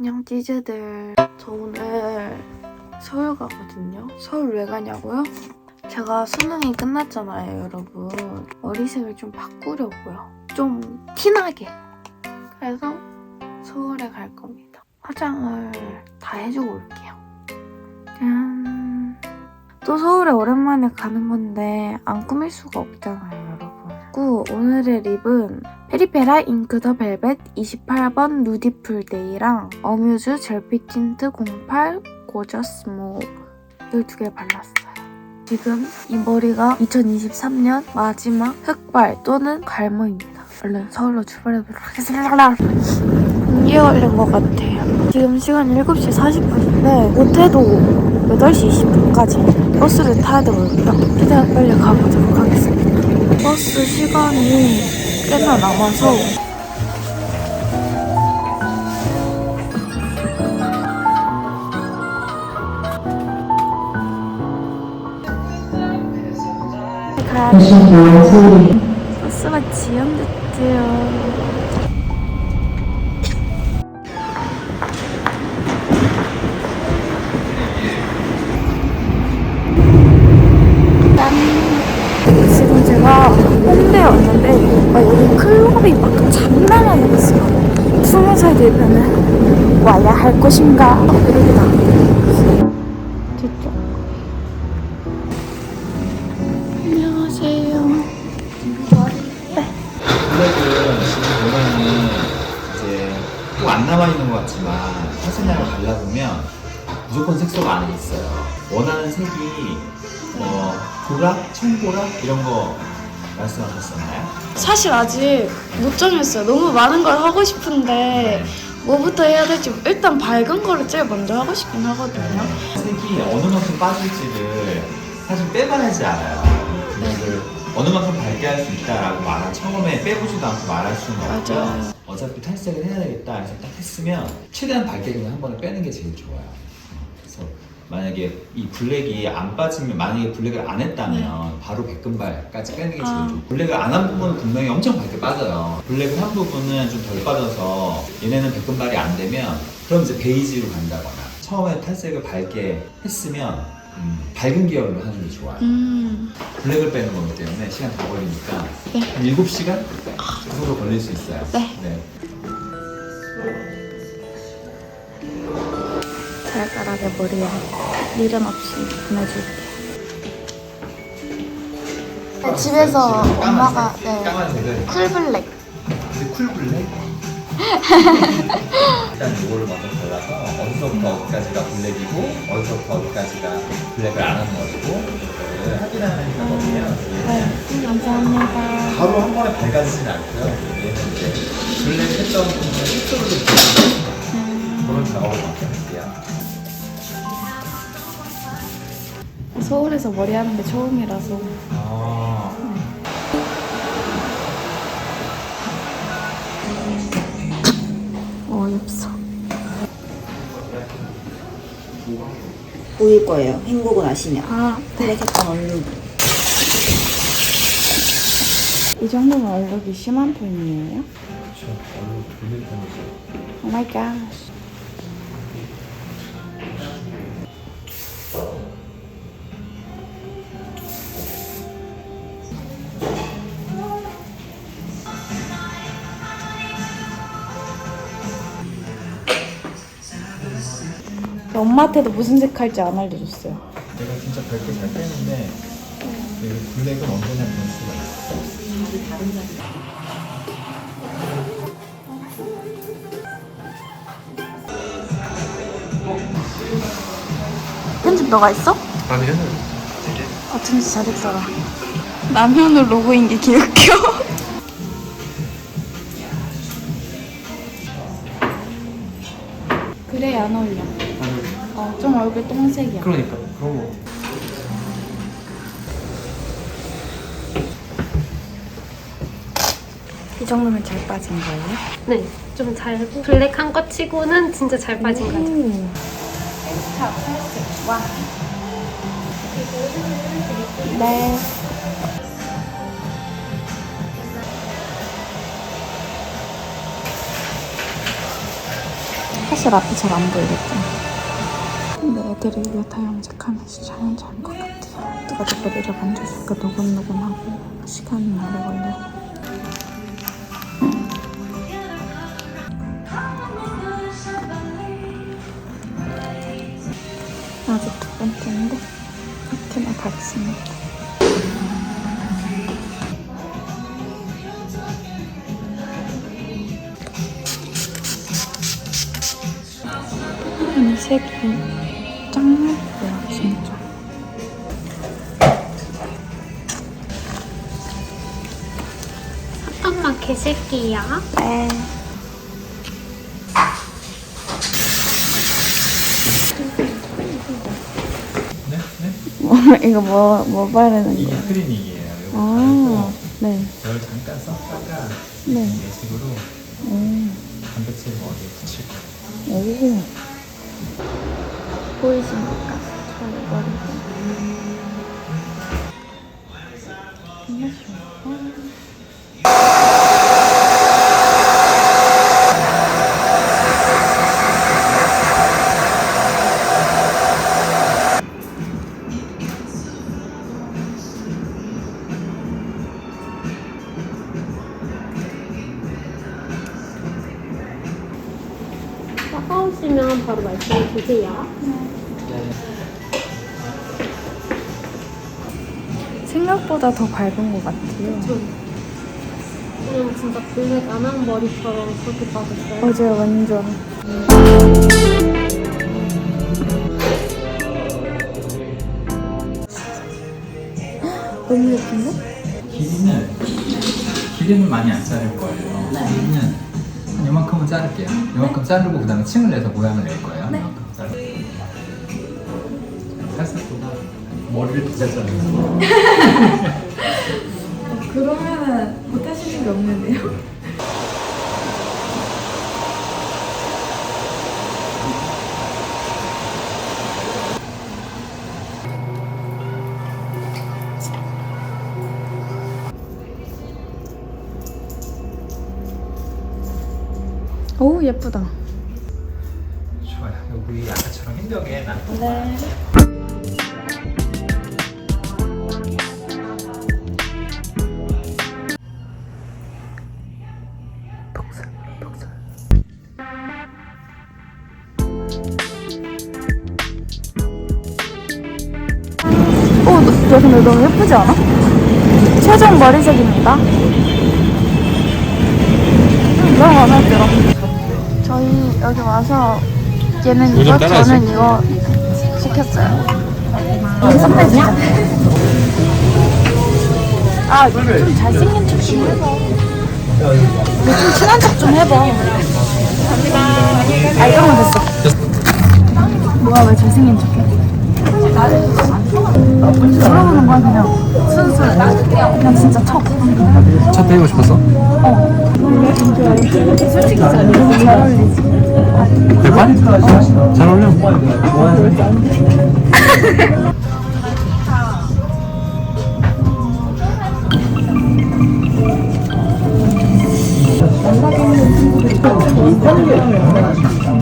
안녕 찌즈들. 저 오늘 서울 가거든요. 서울 왜 가냐고요? 제가 수능이 끝났잖아요 여러분. 머리색을 좀 바꾸려고요. 좀 티나게. 그래서 서울에 갈 겁니다. 화장을 다 해주고 올게요. 짠. 또 서울에 오랜만에 가는 건데 안 꾸밀 수가 없잖아요 여러분 그리고 오늘의 립은 페리페라 잉크 더 벨벳 28번 누디풀 데이랑 어뮤즈 젤피 틴트 08 고저스 모브 이두개 발랐어요. 지금 이 머리가 2023년 마지막 흑발 또는 갈모입니다. 얼른 서울로 출발해보도록 하겠습니다. 감기에 걸린 것 같아요. 지금 시간 7시 40분인데 못해도 8시 20분까지 버스를 타야 되거든요. 최대한 빨리 가보도록 하겠습니다. 버스 시간이 꽤나 남아서 가 버스가 할 것인가 이러기다. 됐죠? 안녕하세요. 블랙은 지금 보면은 이제 꼭 안 남아 있는 것 같지만 사진량을 발라보면 무조건 색소가 안에 있어요. 원하는 색이 뭐 보라, 청보라 이런 거 말씀하셨었나요? 사실 아직 못 정했어요. 너무 많은 걸 하고 싶은데 뭐부터 해야 될지 일단 밝은 거를 제일 먼저 하고 싶긴 하거든요. 색이 어느 만큼 빠질지를 사실 빼봐야지 알아요. 이거를 어느 만큼 밝게 할 수 있다라고 말하 처음에 빼보지도 않고 말할 수는 없고요. 맞아요. 어차피 탈색을 해야 되겠다 해서 딱 했으면 최대한 밝게 그냥 한 번에 빼는 게 제일 좋아요. 만약에 이 블랙이 안 빠지면 만약에 블랙을 안 했다면 바로 백금발까지 빼는 게 제일 아. 좋고 블랙을 안 한 부분은 분명히 엄청 밝게 빠져요. 블랙을 한 부분은 좀 덜 빠져서 얘네는 백금발이 안 되면 그럼 이제 베이지로 간다거나 처음에 탈색을 밝게 했으면 음, 밝은 계열로 하는 게 좋아요. 음, 블랙을 빼는 거기 때문에 시간 더 걸리니까 네. 한 7시간 정도 걸릴 수 있어요. 네. 잘가라게 머리에 미련 없이 보내줄게요. 네, 집에서 엄마가 네, 까만색은 쿨블랙 이제 쿨블랙? 일단 이거를 먼저 골라서 어디서부터 어디까지가 블랙이고 어디서부터 어디까지가 블랙을 안 하는 거고 이거를 확인하는 작업이면 네, 감사합니다. 바로 한 번에 밝아지진 않고요. 얘는 이제 블랙 했던 부분을 휘뚜루로 보는 그런 작업을 할게요. 서울에서 머리 하는 게 처음이라서 아. 어이없어. 보일 거예요. 헹구고 나시면. 아, 블랙했던 얼룩. 이 정도면 얼룩이 심한 편이에요? 그렇죠. 얼굴 블랙 편이죠. 오 마이 갓. 엄마한테도 무슨 색 할지 안 알려줬어요. 내가 진짜 밝게 잘 빼는데 이 블랙은 언제나 변수가 있어. 편집 너가 했어? 아니 했는 어쩐지 잘했더라. 남현우 로고인 게 개웃겨. 그래 안 어울려. 어, 좀 얼굴 똥색이야. 그러니까 그런 거 이 정도면 잘 빠진 거예요? 네, 좀 잘 블랙한 것 치고는 진짜 잘 빠진. 음. 엑스트라 탈색 와. 네. 사실 앞이 잘 안 보이겠죠. 근데 애들이 이게 다 염색하면서 잘 잘한 것 같아요. 누가 내 머리를 만져줄까 노곤노곤하고 시간이 오래 걸려. 아직 두 번째인데 이렇게나 가겠습니다. 색이 짱 예뻐요, 진짜. 잠깐만 계실게요. 네. 네? 네? 뭐, 이거 뭐, 뭐 바르는 이게 거예요? 클리닉이에요. 이거 아, 네. 열 잠깐 썼다가 네. 이런 식으로 오. 단백질 머리에 붙일 거예요. 오. 보이십니까? 저의 머리가. 정 따가우시면 바로 말씀해 주세요. 생각보다 더 밝은 것 같아요. 그냥 진짜 블랙 안한 머리처럼 그렇게 빠졌어요. 맞아요, 완전. 너무 예쁜데? 길이는 길이는 많이 안 자를 거예요. 길이는 한 이만큼은 자를게요. 이만큼 자르고 그다음에 층을 내서 모양을 낼 거예요. 이만큼 자르고. 살짝보다 머리를 빗자잖아요. 오 예쁘다. 좋아요. 여기 아까처럼 흰벽에 나. 네. 오, 너, 야, 근데 너무 예쁘지 않아? 최종 머리색입니다. 너무 마음에 들어. 저희 여기 와서 얘는 이거, 저는 이거 시켰어요. 여기 선배 진짜. 아, 좀 잘생긴 척 좀 해봐. 좀 친한 척 좀 해봐. 아, 이러면 됐어. 뭐야, 왜 잘생긴 척 해? 물어보는 거야, 그냥. 순수. 그냥 진짜 척. 첫 배우고 싶었어? 솔직히 잘 어울리지. 대박? 잘 어울려.